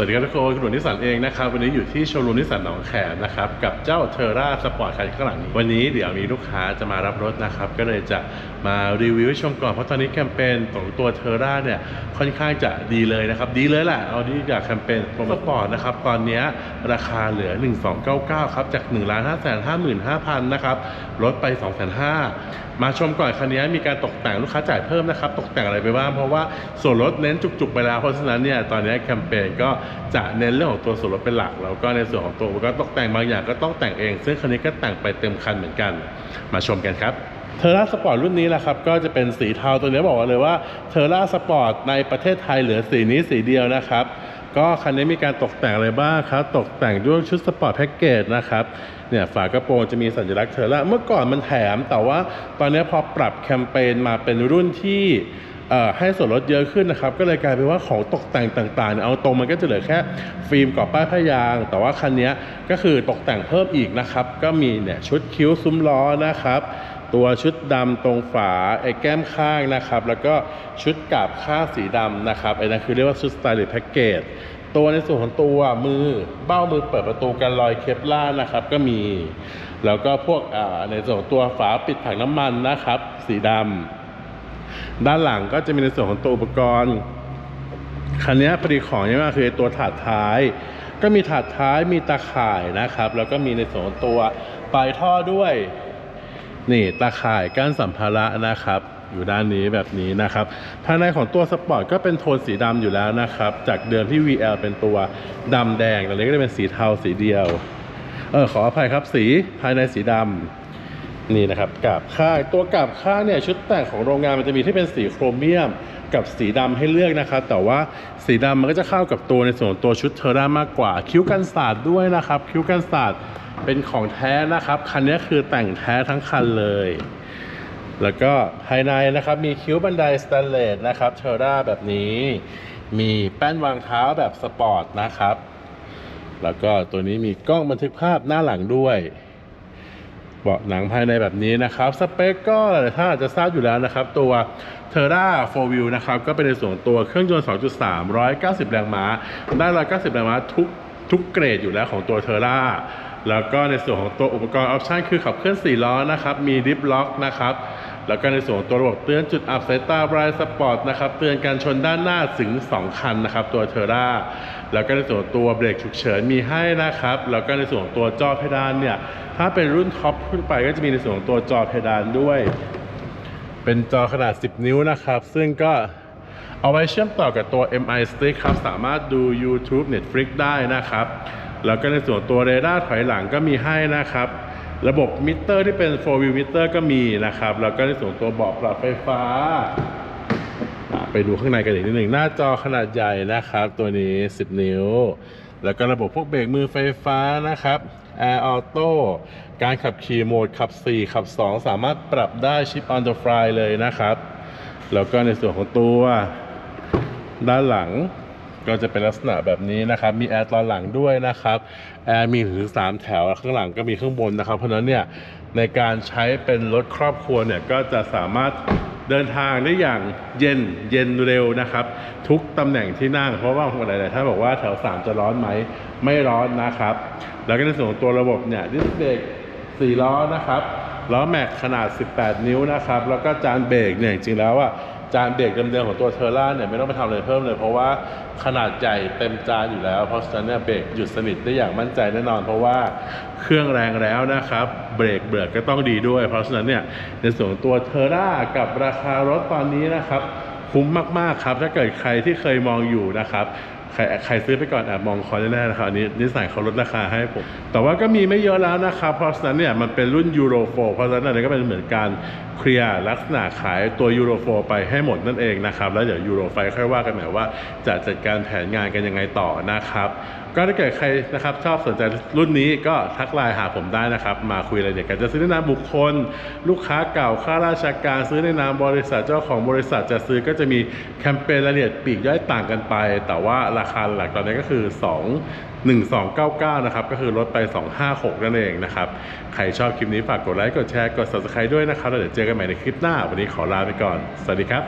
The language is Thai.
สวัสดีครับทุกคนคุณหนุ่มนิสันเองนะครับ วันนี้อยู่ที่โชว์รูมนิสันหนองแขมนะครับ กับเจ้าเทอร่าสปอร์ตคันข้างหลังนี้วันนี้เดี๋ยวมีลูกค้าจะมารับรถนะครับ ก็เลยจะมารีวิวให้ชมก่อน เพราะตอนนี้แคมเปญของตัวเทอร่าเนี่ยค่อนข้างจะดีเลยนะครับ ดีเลยแหละเอาดีจากแคมเปญโปรโมสปอร์ตนะครับ ตอนนี้ราคาเหลือ 1299 ครับ จาก1 5 5 5 5 0 0นะครับลดไป 2 5 0 0 0มาชมก่อนคันนี้มีการตกแต่งลูกค้าจ่ายเพิ่มนะครับตกแต่งอะไรไปบ้างเพราะว่าส่วนลดเน้นจุกๆไปแล้วเพราะฉะนั้นเนี่ยตอนนี้แคมเปญก็จะเน้นเรื่องของตัวส่วนลดเป็นหลัก แล้วก็ในส่วนของตัวอุปกรณ์ตกแต่งบางอย่างก็ต้องแต่งเอง ซึ่งคันนี้ก็แต่งไปเต็มคันเหมือนกัน มาชมกันครับเทอร่าสปอร์ตรุ่นนี้แหละครับก็จะเป็นสีเทาตัวนี้บอกเลยว่าเทอร่าสปอร์ตในประเทศไทยเหลือสีนี้สีเดียวนะครับ ก็คันนี้มีการตกแต่งอะไรบ้างครับ ตกแต่งด้วยชุดสปอร์ตแพ็กเกจนะครับเนี่ยฝากระโปรงจะมีสัญลักษณ์เทอร่าเมื่อก่อนมันแถม แต่ว่าตอนนี้พอปรับแคมเปญมาเป็นรุ่นที่ ให้ส่วนลดเยอะขึ้นนะครับ ก็เลยกลายเป็นว่าของตกแต่งต่างๆ เอาตรงมันก็จะเหลือแค่ฟิล์มกรอบป้ายผ้ายาง แต่ว่าคันนี้ก็คือตกแต่งเพิ่มอีกนะครับ ก็มีเนี่ยชุดคิ้วซุ้มล้อนะครับตัวชุดดำตรงฝาไอ้แก้มข้างนะครับ แล้วก็ชุดกาบข้างสีดำนะครับไอ้นั่นคือเรียกว่าชุดสไตล์หรือแพ็กเกจตัวในส่วนของตัวมือเบ้ามือเปิดประตูกันรอยเคปล่าร์นะครับ ก็มี แล้วก็พวกในส่วนตัวฝาปิดถังน้ำมันนะครับ สีดำ ด้านหลังก็จะมีในส่วนของตัวอุปกรณ์คันนี้ผลิตของนี่มากคือตัวถาดท้าย ก็มีถาดท้ายมีตาข่ายนะครับ แล้วก็มีในส่วนของตัวปลายท่อด้วยนี่ตาข่ายก้านสัมภาระนะครับ อยู่ด้านนี้แบบนี้นะครับภายในของตัวสปอร์ตก็เป็นโทนสีดำอยู่แล้วนะครับ จากเดิมที่ VL เป็นตัวดำแดงตอนนี้ก็จะเป็นสีเทาสีเดียวเออขออภัยครับสีภายในสีดำ นี่นะครับกาบข้างตัวกาบข้างเนี่ยชุดแต่งของโรงงานมันจะมีที่เป็นสีโครเมียม กับสีดำให้เลือกนะครับแต่ว่าสีดำมันก็จะเข้ากับตัวในส่วนตัวชุดเทอร่ามากกว่า คิ้วกันศาสตร์ด้วยนะครับ คิ้วกันศาสตร์เป็นของแท้นะครับคันนี้คือแต่งแท้ทั้งคันเลย แล้วก็ภายในนะครับมีคิ้วบันไดสแตนเลสนะครับเทอร่าแบบนี้ มีแป้นวางเท้าแบบสปอร์ตนะครับแล้วก็ตัวนี้มีกล้องบันทึกภาพหน้าหลังด้วย เบาะหนังภายในแบบนี้นะครับ สเปคก็หลายท่านอาจจะทราบอยู่แล้วนะครับ ตัว t e r r a 4 Wheel นะครับ ก็เป็นในส่วนตัวเครื่องยนต์ 2.3 190 แรงม้า ได้ 190 แรงม้าทุกทุกเกรดอยู่แล้วของตัว t e r r a แล้วก็ในส่วนของตัวอุปกรณ์ออปชันคือขับเคลื่อน 4 ล้อนะครับ มีดิฟล็อกนะครับ แล้วก็ในส่วนตัวระบบเตือนจุดอับสายตาบรายสปอร์ตนะครับเตือนการชนด้านหน้าถึง 2 คันนะครับตัวเทอร่าแล้วก็ในส่วนตัวเบรกฉุกเฉินมีให้นะครับแล้วก็ในส่วนตัวจอเพดานเนี่ยถ้าเป็นรุ่นท็อปขึ้นไปก็จะมีในส่วนของตัวจอเพดานด้วย เป็นจอขนาด 10 นิ้วนะครับ ซึ่งก็เอาไว้เชื่อมต่อกับตัว MI Stick ครับ สามารถดู YouTube Netflix ได้นะครับ แล้วก็ในส่วนตัวเรดาร์ถอยหลังก็มีให้นะครับ ระบบมิเตอร์ที่เป็น 4 wheel meter ก็มีนะครับ แล้วก็ในส่วนตัวเบาะปรับไฟฟ้า ไปดูข้างในกันอีกนิดหนึ่งหน้าจอขนาดใหญ่นะครับ ตัวนี้ 10 นิ้ว แล้วก็ระบบพวกเบรกมือไฟฟ้านะครับ Air Auto การขับขี่โหมดขับ 4 ขับ 2 สามารถปรับได้ชิป on the fly เลยนะครับ แล้วก็ในส่วนของตัวด้านหลัง ก็จะเป็นลักษณะแบบนี้นะครับ มีแอร์ตอนหลังด้วยนะครับแอร์มีถึง3แถวข้างหลังก็มีข้างบนนะครับ เพราะนั้นเนี่ยในการใช้เป็นรถครอบครัวเนี่ยก็จะสามารถเดินทางได้อย่างเย็นเย็นเร็วนะครับ ทุกตำแหน่งที่นั่งเพราะว่าหลายๆท่านบอกว่าแถว 3 จะร้อนไหมไม่ร้อนนะครับ แล้วก็ในส่วนของตัวระบบเนี่ยดิสเบรก4ล้อนะครับล้อแม็กขนาด 18 นิ้วนะครับ แล้วก็จานเบรกเนี่ยจริงๆแล้วอะ จานเบรกเดิมๆของตัวเทอร่าเนี่ยไม่ต้องไปทำอะไรเพิ่มเลย เพราะว่าขนาดใหญ่เต็มจานอยู่แล้ว เพราะฉะนั้นเนี่ยเบรกหยุดสนิทได้อย่างมั่นใจแน่นอน เพราะว่าเครื่องแรงแล้วนะครับ เบรกเบรกก็ต้องดีด้วย เพราะฉะนั้นเนี่ยในส่วนตัวเทอร่ากับราคารถตอนนี้นะครับ คุ้มมากๆครับ ถ้าเกิดใครที่เคยมองอยู่นะครับ ใครใครซื้อไปก่อนแอบมองคอยแน่ๆนะครับอันนี้นิสสันเขาลดราคาให้ผม แต่ว่าก็มีไม่เยอะแล้วนะครับ เพราะฉะนั้นเนี่ยมันเป็นรุ่นยูโรโฟเพราะฉะนั้นอันนี้ก็เป็นเหมือนการเคลียร์ลักษณะขายตัวยูโรโฟไปให้หมดนั่นเองนะครับ แล้วเดี๋ยวยูโรไฟค่อยว่ากันใหม่ว่า จะจัดการแผนงานกันยังไงต่อนะครับก็ถ้าเกิดใครนะครับชอบสนใจรุ่นนี้ก็ทักไลน์หาผมได้นะครับ มาคุยรายละเอียดกันจะซื้อในนามบุคคล ลูกค้าเก่าข้าราชการซื้อในนามบริษัทเจ้าของบริษัทจะซื้อก็จะมีแคมเปญรายละเอียดปีกย่อยต่างกันไป แต่ว่าราคาหลักตอนนี้ก็คือ 2 1299 นะครับ ก็คือลดไป 256 นั่นเองนะครับ ใครชอบคลิปนี้ฝากกดไลค์ กดแชร์ กด subscribe ด้วยนะครับ แล้วเดี๋ยวเจอกันใหม่ในคลิปหน้า วันนี้ขอลาไปก่อน สวัสดีครับ